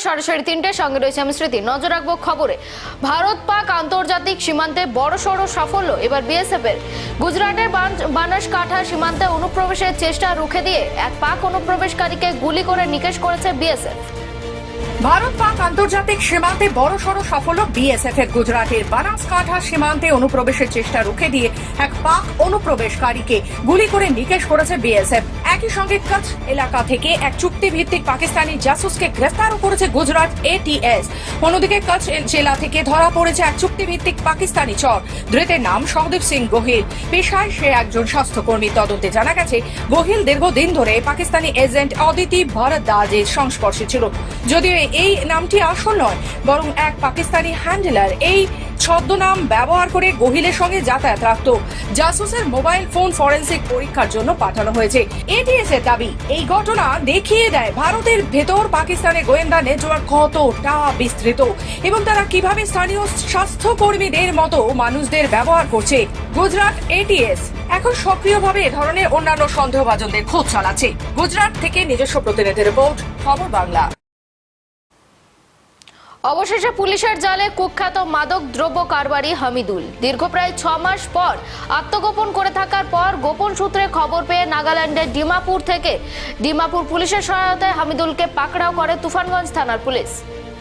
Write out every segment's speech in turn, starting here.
সাড়ে তিনটে সঙ্গে রয়েছে আমি স্মৃতি। নজর রাখব খবরে। ভারত পাক আন্তর্জাতিক সীমান্তে বড় সড় সাফল্য। এবার বিএসএফ এর। গুজরাটের বান- বানাসকাঠা সীমান্তে অনুপ্রবেশের চেষ্টা রুখে দিয়ে এক পাক অনুপ্রবেশকারীকে গুলি করে নিকেশ করেছে বিএসএফ ভারত পাক আন্তর্জাতিক সীমান্তে বড় সড় সাফল্য বিএসএফ এর গুজরাটের বানাসকাঠা সীমান্তে অনুপ্রবেশের চেষ্টা রুখে দিয়ে এক পাক অনুপ্রবেশকারীকে গুলি করে নিকেশ করেছে বিএসএফ একই সঙ্গে কচ্ছ এলাকা থেকে এক চুক্তিভিত্তিক পাকিস্তানি জাসুসকে গ্রেফতারও করেছে গুজরাট এটিএস অন্যদিকে কচ্ছ জেলা থেকে ধরা পড়েছে এক চুক্তিভিত্তিক পাকিস্তানি চর। ধৃতের নাম সহদীপ সিং গোহিল। পেশায় সে একজন স্বাস্থ্যকর্মী। তদন্তে জানা গেছে, গোহিল দীর্ঘদিন ধরে পাকিস্তানি এজেন্ট অদিতি ভরদ্বাজের সংস্পর্শে ছিল। যদিও এই নামটি আসল নয়, বরং এক পাকিস্তানি হ্যান্ডেলার এই ছদ্মনাম ব্যবহার করে গোহিলের সঙ্গে যাতায়াত রাখত। জাসুসের মোবাইল ফোন ফরেন্সিক পরীক্ষার জন্য পাঠানো হয়েছে। এটিএস এর দাবি, এই ঘটনা দেখিয়ে দেয় ভারতের ভেতর পাকিস্তানের গোয়েন্দা নেটওয়ার্ক কতটা বিস্তৃত এবং তারা কীভাবে স্থানীয় স্বাস্থ্যকর্মীদের মতো মানুষদের ব্যবহার করছে। গুজরাট এটিএস এখন সক্রিয়ভাবে এ ধরনের অন্যান্য সন্দেহভাজনদের খোঁজ চালাচ্ছে। গুজরাট থেকে নিজস্ব প্রতিনিধি রিপোর্ট, খবর বাংলা। অবশেষে পুলিশের জালে কুখ্যাত মাদক দ্রব্য কারবারি হামিদুল। দীর্ঘ প্রায় ছ মাস পর আত্মগোপন করে থাকার পর গোপন সূত্রে খবর পেয়ে নাগাল্যান্ডের ডিমাপুর থেকে ডিমাপুর পুলিশের সহায়তায় হামিদুলকে পাকড়াও করে তুফানগঞ্জ থানার পুলিশ।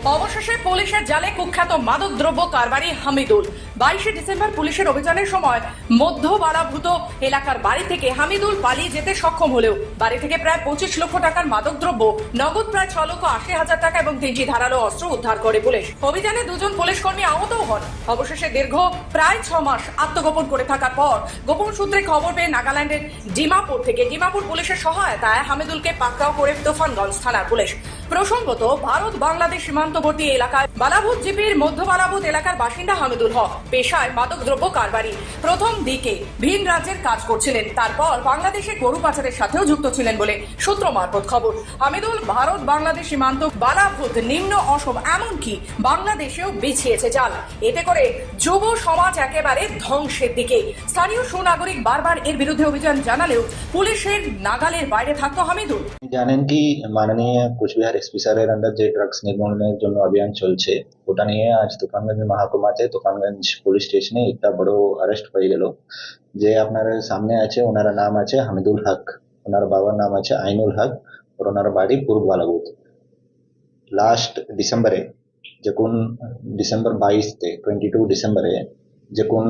অবশেষে পুলিশের জালে কুখ্যাত মাদক দ্রব্য কারবারি হামিদুল। বাইশে ডিসেম্বর পুলিশের অভিযানের সময় মধ্য বালাভূত এলাকার বাড়ি থেকে হামিদুল পালিয়ে যেতে সক্ষম হলেও বাড়ি থেকে প্রায় পঁচিশ লক্ষ টাকার মাদক দ্রব্য নগদ প্রায় ছ লক্ষ আশি হাজার টাকা এবং তিনটি ধারালো অস্ত্র উদ্ধার করে পুলিশ। অভিযানে দুজন পুলিশ কর্মী আহত হন। অবশেষে দীর্ঘ প্রায় ছ মাস আত্মগোপন করে থাকার পর গোপন সূত্রে খবর পেয়ে নাগাল্যান্ডের ডিমাপুর থেকে ডিমাপুর পুলিশের সহায়তায় হামিদুলকে পাকড়াও করে তুফানগঞ্জ থানার পুলিশ। প্রসঙ্গত, ভারত বাংলাদেশ সীমান্তবর্তী এলাকায় বালাভূত জিপির মধ্য বালাভূত এলাকার বাসিন্দা হামিদুল হক পেশায় মাদক দ্রব্য কারবারি প্রথম দিকে ভিন রাজ্যের কাজ করছিলেন। তারপর বাংলাদেশে গরু পাচারের সাথেও যুক্ত ছিলেন বলে সূত্র মারফত খবর। হামিদুল, ভারত বাংলাদেশ সীমান্ত বালাভূত নিম্ন অসম এমনকি বাংলাদেশেও বিছিয়েছে জাল। এতে করে যুব সমাজ একেবারে ধ্বংসের দিকে। স্থানীয় সুনাগরিক বারবার এর বিরুদ্ধে অভিযান জানালেও পুলিশের নাগালের বাইরে থাকতো হামিদুল। জানেন কি মাননীয় কুচবিহার এসপি আন্ডার যে ড্রাগস নির্মূলনের জন্য অভিযান চলছে, ওটা নিয়ে আজ তুফানগঞ্জ মহাকুমাতে তুফানগঞ্জ পুলিশ স্টেশনে একটা বড় অ্যারেস্ট হয়ে গেল। যে আপনার সামনে আছে, ওনার নাম আছে হামিদুল হক, ওনার বাবার নাম আছে আইনুল হক ওনার বাড়ি পূর্ব বালাবুত লাস্ট ডিসেম্বরে যখন ডিসেম্বর বাইশতে টোয়েন্টি টু ডিসেম্বরে যখন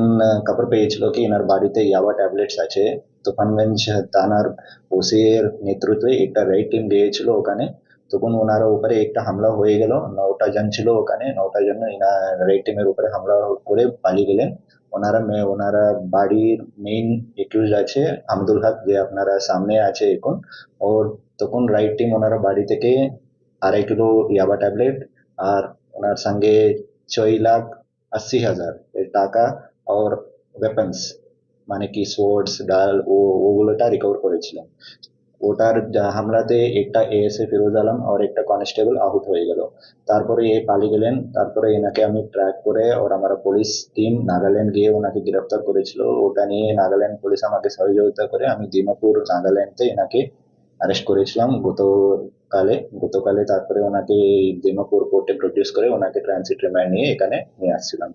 খবর পেয়েছিল কি, এনার বাড়িতে ইয়াবা ট্যাবলেটস আছে, তুফানগঞ্জ থানার ওসির নেতৃত্বে একটা রাইড টিম গিয়েছিল ওখানে তখন ওনার উপরে একটা হামলা হয়ে গেল। নটা জন ছিল ওখানে, নটা জন রাইড টিমের উপরে হামলা করে পালিয়ে গেলেন। ওনারা ওনারা বাড়ির মেইন একিউজ আছে আহমদুল হক, যে আপনারা সামনে আছে এখন। ওর তখন রাইড টিম ওনারা বাড়ি থেকে আড়াই কিলো ইয়াবা ট্যাবলেট আর ওনার সঙ্গে ছয় লাখ আশি হাজার টাকা আর ওয়েপন্স মানে কি সোর্ডস ডাল ও, ওগুলোটা রিকভার করেছিলেন। ওটার যা- হামলাতে একটা এএসএ ফিরোজ আলম আর একটা কনস্টেবল আহত হয়ে গেল। তারপরে এ পালিয়ে গেলেন, তারপরে এনাকে আমি ট্র্যাক করে ওর আমার পুলিশ টিম নাগাল্যান্ড গিয়ে ওনাকে গ্রেফতার করেছিল। ওটা নিয়ে নাগাল্যান্ড পুলিশ আমাকে সহযোগিতা করে আমি দিমাপুর নাগাল্যান্ডতে এনাকে অ্যারেস্ট করেছিলাম। গতকালে গতকালে তারপরে ওনাকে দিমাপুর কোর্টে প্রডিউস করে ওনাকে ট্রানজিট রিমান্ড নিয়ে এখানে নিয়ে আসছিলাম।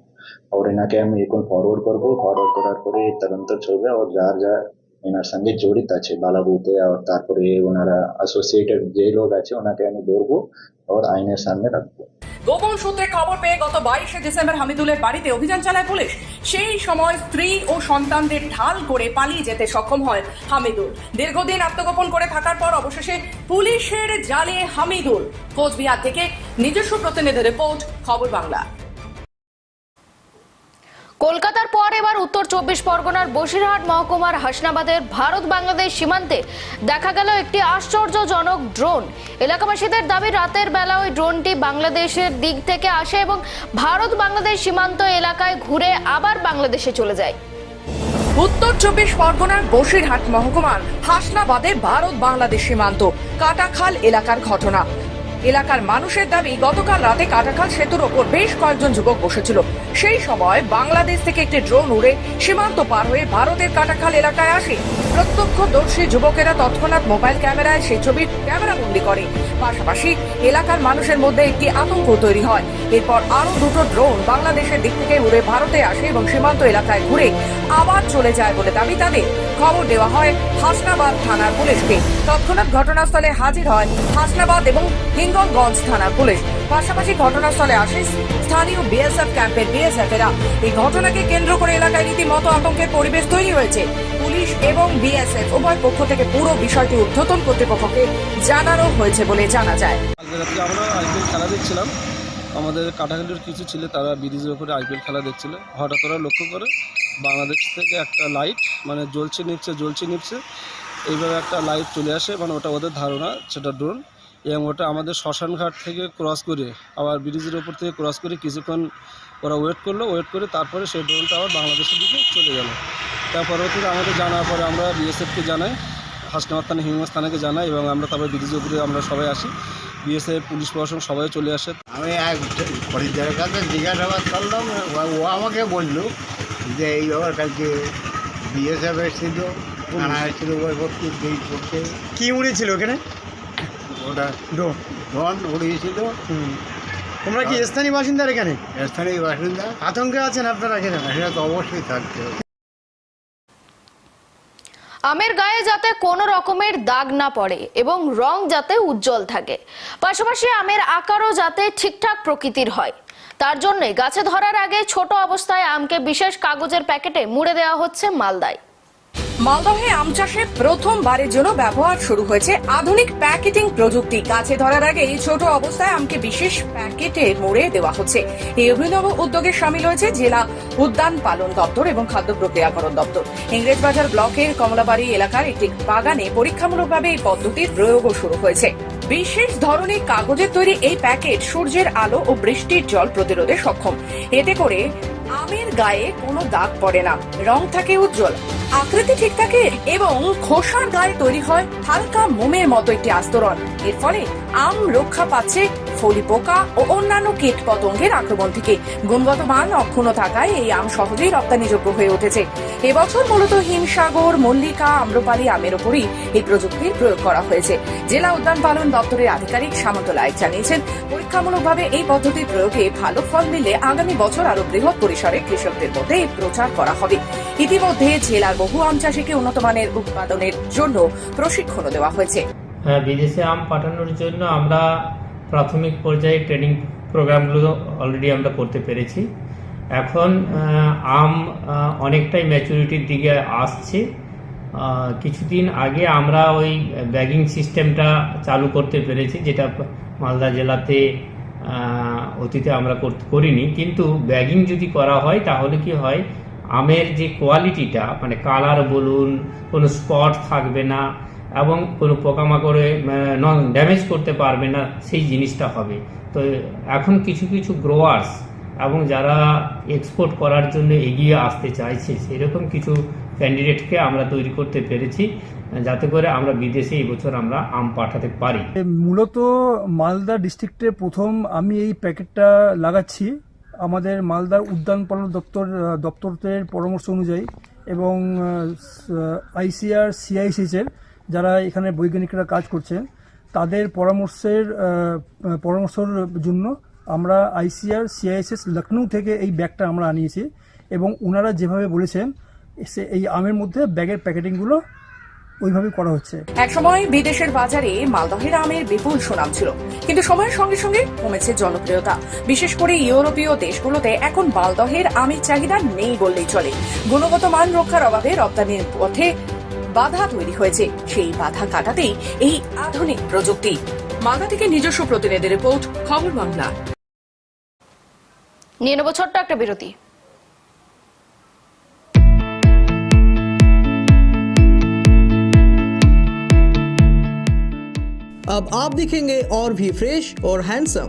আর এনাকে আমি এখন ফরওয়ার্ড করব। ফরওয়ার্ড করার পরে তদন্ত চলবে। ওর যার যার এনার সঙ্গে জড়িত আছে বালাবুতে আর তারপরে ওনারা অ্যাসোসিয়েটেড যে লোক আছে ওনাকে আমি ধরবো আর আইনের সামনে রাখব। গোপন সূত্রে খবর পেয়ে গত বাইশে ডিসেম্বর হামিদুলের বাড়িতে অভিযান চালায় পুলিশ। সেই সময় স্ত্রী ও সন্তানদের ঢাল করে পালিয়ে যেতে সক্ষম হয় হামিদুল। দীর্ঘদিন আত্মগোপন করে থাকার পর অবশেষে পুলিশের জালে হামিদুল। কোচবিহার থেকে নিজস্ব প্রতিনিধি রিপোর্ট খবর বাংলা। কলকাতার পর এবার উত্তর চব্বিশ পরগনার বসিরহাট মহকুমার হাসনাবাদের ভারত বাংলাদেশ সীমান্তে দেখা গেল একটি আশ্চর্যজনক ড্রোন। এলাকাবাসীদের দাবি, রাতের বেলা ওই ড্রোনটি বাংলাদেশের দিক থেকে আসে এবং ভারত বাংলাদেশ সীমান্ত এলাকায় ঘুরে আবার বাংলাদেশে চলে যায়। উত্তর চব্বিশ পরগনার বসিরহাট মহকুমার হাসনাবাদে ভারত বাংলাদেশ সীমান্ত কাটাখাল এলাকার ঘটনা। এলাকার মানুষের দাবি, গতকাল রাতে কাটাখাল সেতুর ওপর বেশ কয়েকজন যুবক বসেছিল। সেই সময় বাংলাদেশ থেকে একটি ড্রোন উড়ে সীমান্ত পার হয়ে ভারতের কাটাখাল এলাকায় আসে। প্রত্যক্ষদর্শী যুবকেরা তৎক্ষণাৎ মোবাইল ক্যামেরায় সেই ছবির ক্যামেরাবন্দি করে। পাশাপাশি এলাকার মানুষের মধ্যে একটি আতঙ্ক তৈরি হয়। এরপর আরও দুটো ড্রোন বাংলাদেশের দিক থেকে উড়ে ভারতে আসে এবং সীমান্ত এলাকায় ঘুরে আবার চলে যায় বলে দাবি তাদের। খবর দেওয়া হয় হাসনাবাদ থানার পুলিশকে। তৎক্ষণাৎ ঘটনাস্থলে হাজির হয় হাসনাবাদ এবং হিঙ্গলগঞ্জ থানার পুলিশ। পাশাপাশি ঘটনাস্থলে আসে স্থানীয় বিএসএফ ক্যাম্পের বিএসএফ এরা এই ঘটনাকে কেন্দ্র করে এলাকায় রীতিমতো আতঙ্কের পরিবেশ তৈরি হয়েছে। পুলিশ এবং বিএসএফ উভয় পক্ষ থেকে পুরো বিষয়টি ঊর্ধ্বতন কর্তৃপক্ষকে জানানো হয়েছে বলে জানা যায়। আমরা খেলা দেখছিলাম। আমাদের কাটাখালির কিছু ছিল, তারা ব্রিজের ওপরে আইপিএল খেলা দেখছিল। হঠাৎ ওরা লক্ষ্য করে বাংলাদেশ থেকে একটা লাইট মানে জ্বলছে নিচ্ছে জ্বলছে নিচ্ছে এইভাবে একটা লাইট চলে আসে মানে ওটা ওদের ধারণা, সেটা ড্রোন এবং ওটা আমাদের শ্মশানঘাট থেকে ক্রস করে আবার ব্রিজের ওপর থেকে ক্রস করে কিছুক্ষণ ওরা ওয়েট করল ওয়েট করে তারপরে সেই ড্রোনটা আবার বাংলাদেশের দিকে চলে গেল। তার পরবর্তীতে আমাদের জানার পরে আমরা বিএসএফকে জানাই হাসনাবাদ থানা হিমস থানাকে জানাই এবং আমরা তারপরে ব্রিজের উপরে আমরা সবাই আসি। বিএসএফ পুলিশ প্রশাসন সবাই চলে আসে। আমি এক খরিদ্দারের কাছে জিজ্ঞাসাবাদ করলাম ও- ও আমাকে বলল যে এই ব্যাপার কালকে বিএসএফ এসেছিল থানা এসেছিল ওই করতে কি উড়েছিল ওখানে? ওটা উড়িয়েছিল। তোমরা কি স্থানীয় বাসিন্দার এখানে? স্থানীয় বাসিন্দা। আতঙ্কে আছেন আপনারা এখানে? সেটা তো অবশ্যই থাকতে হবে। আমের গায়ে যাতে কোনো রকমের দাগ না পড়ে এবং রং যাতে উজ্জ্বল থাকে। পাশাপাশি আমের আকারও যাতে ঠিকঠাক প্রকৃতির হয়। তার জন্যই গাছে ধরার আগে ছোট অবস্থায় আমকে বিশেষ কাগজের প্যাকেটে মুড়ে দেওয়া হচ্ছে মালদায়। মালদহে আম চাষে প্রথমবারের জন্য ব্যবহার শুরু হয়েছে আধুনিক প্যাকেটিং প্রযুক্তি। কাছে ধরার আগে এই ছোট অবস্থায় আমকে বিশেষ প্যাকেটে মোড়ে দেওয়া হচ্ছে। এই অভিনব উদ্যোগে সামিল হয়েছে জেলা উদ্যান পালন দপ্তর এবং খাদ্য প্রক্রিয়াকরণ দপ্তর। ইংরেজবাজার ব্লকের কমলাবাড়ি এলাকার একটি বাগানে পরীক্ষামূলকভাবে এই পদ্ধতির প্রয়োগও শুরু হয়েছে। বিশেষ ধরনের কাগজের তৈরি এই প্যাকেট সূর্যের আলো ও বৃষ্টির জল প্রতিরোধে সক্ষম। এতে করে আমের গায়ে কোনো দাগ পড়ে না। রং থাকে উজ্জ্বল। আকৃতি ঠিক থাকে এবং খোসার গায়ে তৈরি হয় হালকা মোমের মতো একটি আস্তরণ। এর ফলে আম রক্ষা পাচ্ছে ফলি পোকা ও অন্যান্য কীট পতঙ্গের আক্রমণ থেকে গুণগত মান অক্ষুণ্ণ থাকায় এই আম সহজেই রপ্তানিযোগ্য হয়ে উঠেছে। এবছর মূলত হিমসাগর, মল্লিকা, আম্রপালি আমের ওপরই এই প্রযুক্তির প্রয়োগ করা হয়েছে। জেলা উদ্যান পালন দপ্তরের আধিকারিক সামন্ত লায়ক জানিয়েছেন, পরীক্ষামূলকভাবে এই পদ্ধতির প্রয়োগে ভালো ফল মিলে আগামী বছর আরও বৃহৎ পরিসরে কৃষকদের মধ্যে প্রচার করা হবে। ইতিমধ্যে জেলার বহু আম চাষিকে উন্নত মানের উৎপাদনের জন্য প্রশিক্ষণ দেওয়া হয়েছে। হ্যাঁ বিদেশে আম পাঠানোর জন্য আমরা প্রাথমিক পর্যায়ে ট্রেনিং প্রোগ্রামগুলো অলরেডি আমরা করতে পেরেছি। এখন আম অনেকটাই ম্যাচুরিটির দিকে আসছে। কিছুদিন আগে আমরা ওই ব্যাগিং সিস্টেমটা চালু করতে পেরেছি, যেটা মালদা জেলাতে অতীতে আমরা করতে- করিনি। কিন্তু ব্যাগিং যদি করা হয়, তাহলে কি হয়, আমের যে কোয়ালিটিটা মানে কালার বলুন, কোনো স্পট থাকবে না এবং কোনো পোকামাকড়ে ড্যামেজ করতে পারবে না, সেই জিনিসটা হবে। তো এখন কিছু কিছু গ্রোয়ার্স এবং যারা এক্সপোর্ট করার জন্য এগিয়ে আসতে চাইছে, সেরকম কিছু ক্যান্ডিডেটকে আমরা তৈরি করতে পেরেছি, যাতে করে আমরা বিদেশে এই বছর আমরা আম পাঠাতে পারি। মূলত মালদা ডিস্ট্রিক্টে প্রথম আমি এই প্যাকেটটা লাগাচ্ছি। আমাদের মালদার উদ্যান পালন দপ্তর দপ্তরের পরামর্শ অনুযায়ী এবং আইসিআর সিআইসিএসের যারা এখানে বৈজ্ঞানিকরা কাজ করছেন, তাদের পরামর্শের পরামর্শের জন্য আমরা আইসিআর, সিআইএসএস লখনৌ থেকে এই ব্যাগটা আমরা আনিয়েছি এবং ওনারা যেভাবে বলেছেন, সে- এই আমের মধ্যে ব্যাগের প্যাকেটিংগুলো ওইভাবেই করা হচ্ছে। একসময় বিদেশের বাজারে মালদহের আমের বিপুল সুনাম ছিল, কিন্তু সময়ের সঙ্গে সঙ্গে কমেছে জনপ্রিয়তা। বিশেষ করে ইউরোপীয় দেশগুলোতে এখন মালদহের আমের চাহিদা নেই বললেই চলে। গুণগত মান রক্ষার অভাবে রপ্তানির পথে বাধা তৈরি হয়েছে সেই বাধা কাটাতেই এই আধুনিক প্রযুক্তি মালদা থেকে নিজস্ব প্রতিনিধি রিপোর্ট খবর বাংলা নিয়ে নেবো ছোট্ট একটা বিরতি अब आप दिखेंगे और भी फ्रेश और हैंडसम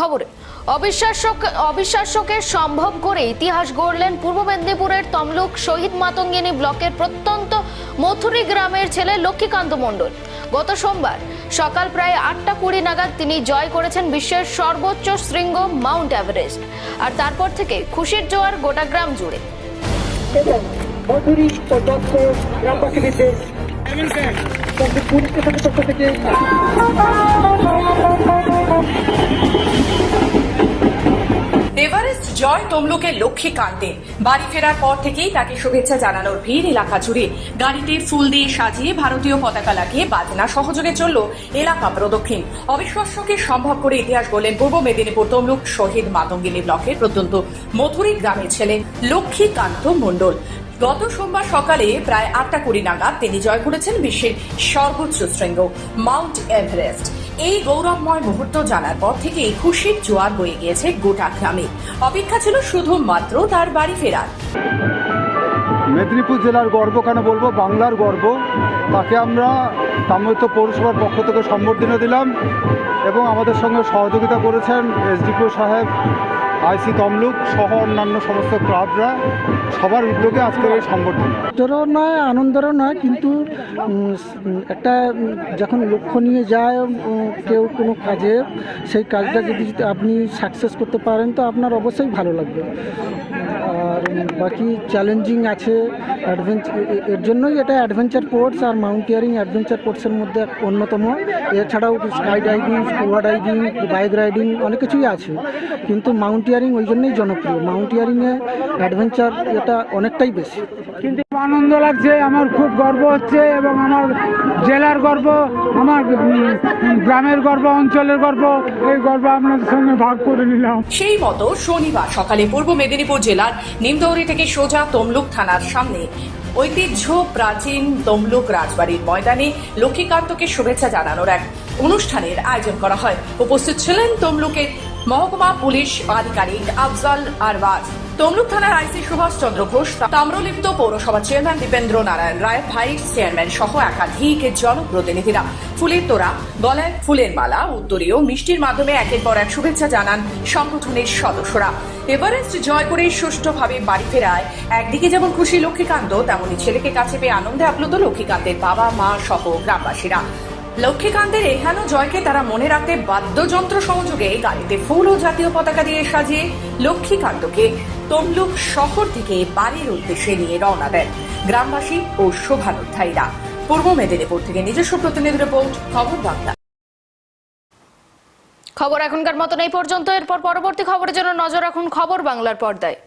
খবরে। অবিশ্বাস্য অবিশ্বাস্যকে সম্ভব করে ইতিহাস গড়লেন পূর্ব মেদিনীপুরের তমলুক শহীদ মাতঙ্গিনী ব্লকের প্রত্যন্ত মথুরি গ্রামের ছেলে লক্ষ্মীকান্ত মণ্ডল। গত সোমবার সকাল প্রায় আটটা কুড়ি নাগাদ তিনি জয় করেছেন বিশ্বের সর্বোচ্চ শৃঙ্গ মাউন্ট এভারেস্ট। আর তারপর থেকে খুশির জোয়ার গোটা গ্রাম জুড়ে। মধুরী এভারেস্ট জয় তমলুকের লক্ষ্মীকান্তের বাড়ি ফেরার পর থেকেই তাকে শুভেচ্ছা জানানোর ভিড় এলাকা জুড়ে। গাড়িতে ফুল দিয়ে সাজিয়ে ভারতীয় পতাকা লাগিয়ে বাজনা সহযোগে চলল এলাকা প্রদক্ষিণ। অবিশ্বাস্যকে সম্ভব করে ইতিহাস বললেন পূর্ব মেদিনীপুর তমলুক শহীদ মাতঙ্গিনী ব্লকের প্রত্যন্ত মথুরি গ্রামের ছেলে লক্ষ্মীকান্ত মণ্ডল। গত সোমবার সকালে প্রায় আটটা কুড়ি নাগাদ তিনি জয় করেছেন বিশ্বের সর্বোচ্চ শৃঙ্গ, মাউন্ট এভারেস্ট। এই গৌরবময় মুহূর্ত জানার পর থেকে খুশির জোয়ার বয়ে গিয়েছে গোটা গ্রামে। অপেক্ষা ছিল শুধুমাত্র তার বাড়ি ফেরার। মেদিনীপুর জেলার গর্ব কেন বলব? বাংলার গর্ব। তাকে আমরা তাম্রত্ব পৌরসভার পক্ষ থেকে সম্বর্ধনা দিলাম এবং আমাদের সঙ্গে সহযোগিতা করেছেন এসডিপিও সাহেব আইসি তমলুক সহ অন্যান্য সমস্ত ক্লাবরা সবার উদ্যোগে আজকের এই সংগঠন নয়, আনন্দেরও নয়, কিন্তু একটা যখন লক্ষ্য নিয়ে যায় কেউ কোনো কাজে, সেই কাজটা যদি আপনি সাকসেস করতে পারেন, তো আপনার অবশ্যই ভালো লাগবে। আর বাকি চ্যালেঞ্জিং আছে এর জন্যই এটা অ্যাডভেঞ্চার স্পোর্টস আর মাউন্টিয়ারিং অ্যাডভেঞ্চার স্পোর্টসের মধ্যে অন্যতম। এছাড়াও sky diving scuba diving bike riding অনেক কিছুই আছে। কিন্তু মাউন্টিয়ারিং ওই জন্যই জনপ্রিয়। মাউন্টিয়ারিংয়ে অ্যাডভেঞ্চার এটা অনেকটাই বেশি। আনন্দ লাগছে, আমার খুব গর্ব হচ্ছে এবং আমার জেলার গর্ব, আমার গ্রামের গর্ব, অঞ্চলের গর্ব, এই গর্ব আপনাদের সঙ্গে ভাগ করে নিলাম। সেই মতো শনিবার সকালে পূর্ব মেদিনীপুর জেলার নিমদৌড়ি থেকে সোজা তমলুক থানার সামনে ঐতিহ্য প্রাচীন তমলুক রাজবাড়ির ময়দানে লক্ষ্মীকান্তকে শুভেচ্ছা জানানোর এক অনুষ্ঠানের আয়োজন করা হয়। উপস্থিত ছিলেন তমলুকের মহকুমা পুলিশ আধিকারিক আফজাল আরবাজ তমলুক থানার আইসি সুভাষ চন্দ্র ঘোষ, তাম্রলিপ্ত পৌরসভা chairman Dipendra Narayan Roy, vice chairman সহ একাধিক জনপ্রতিনিধিরা। ফুলের তোড়া, গলায় ফুলের মালা, উত্তরীয় মিষ্টির মাধ্যমে একের পর এক শুভেচ্ছা জানান সংগঠনের সদস্যরা। এভারেস্ট জয় করে সুষ্ঠুভাবে বাড়ি ফেরায়, একদিকে যেমন খুশি লক্ষ্মীকান্ত, তেমনি ছেলেকে কাছে পেয়ে আনন্দে আপ্লুত লক্ষ্মীকান্তের বাবা মা সহ গ্রামবাসীরা। লক্ষ্মীকান্তের এহেন জয়কে তারা মনে রাখতে বাদ্যযন্ত্র সংযোগে গাড়িতে ফুল ও জাতীয় পতাকা দিয়ে সাজিয়ে লক্ষ্মীকান্তকে তমলুক শহর থেকে বাড়ির উদ্দেশ্যে নিয়ে রওনা দেন গ্রামবাসী ও শোভানুধ্যায়ীরা পূর্ব মেদিনীপুর থেকে নিজস্ব প্রতিনিধি রিপোর্ট, খবর বাংলা। খবর এখনকার মতন এই পর্যন্ত। এরপর পরবর্তী খবরের জন্য নজর রাখুন খবর বাংলার পর্দায়।